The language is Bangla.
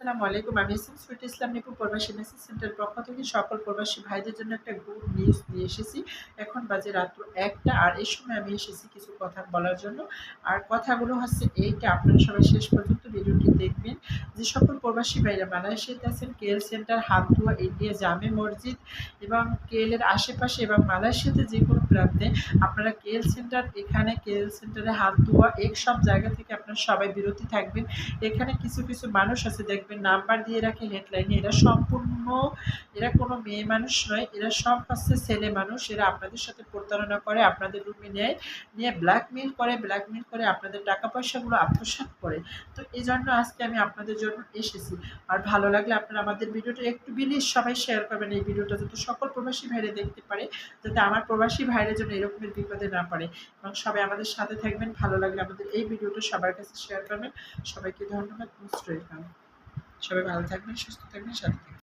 আসসালামু আলাইকুম। আমি এসএম সুইট ইসলাম নিপু প্রবাসী মেসেজ সেন্টার পক্ষ থেকে সকল প্রবাসী ভাইদের জন্য একটা গুড নিউজ নিয়ে এসেছি। এখন বাজে রাত্র একটা আর এই সময় আমি এসেছি কিছু কথা বলার জন্য। আর কথাগুলো হচ্ছে এইটা আপনারা সবাই শেষ পর্যন্ত ভিডিওটি দেখবেন। যে সকল প্রবাসী ভাইরা মালয়েশিয়াতে আছেন, কেএল সেন্টার হাতদুয়া ইন্ডিয়া জামে মসজিদ এবং কেএলের আশেপাশে এবং মালয়েশিয়াতে যে কোনো প্রান্তে আপনারা কেএল সেন্টার এখানে কেএল সেন্টারে হাতদুয়া এক সব জায়গা থেকে আপনারা সবাই বিরতি থাকবেন। এখানে কিছু কিছু মানুষ আছে, দেখবেন নাম্বার দিয়ে রাখে হেডলাইনে এরা সম্পূর্ণ, এরা কোনো মেয়ে মানুষ নয়, এরা সব হচ্ছে ছেলে মানুষ। এরা আপনাদের সাথে প্রতারণা করে, আপনাদের রুমে নেয়, নিয়ে ব্ল্যাকমেল করে ব্ল্যাকমেল করে আপনাদের টাকা পয়সাগুলো আত্মসাৎ করে। তো এই জন্য আজকে আমি আপনাদের জন্য এসেছি। আর ভালো লাগলে আপনারা আমাদের ভিডিওটা একটু বিলিজ সবাই শেয়ার করবেন। এই ভিডিওটা যাতে সকল প্রবাসী ভাইরে দেখতে পারে, যাতে আমার প্রবাসী ভাইরা যেন এরকমের বিপদে না পড়ে। এবং সবাই আমাদের সাথে থাকবেন, ভালো লাগলে আমাদের এই ভিডিওটা সবার কাছে শেয়ার করবেন। সবাইকে ধন্যবাদ মোস্ট সবাই ভালো থাকবেন, সুস্থ থাকবেন, সাথে থাকবেন।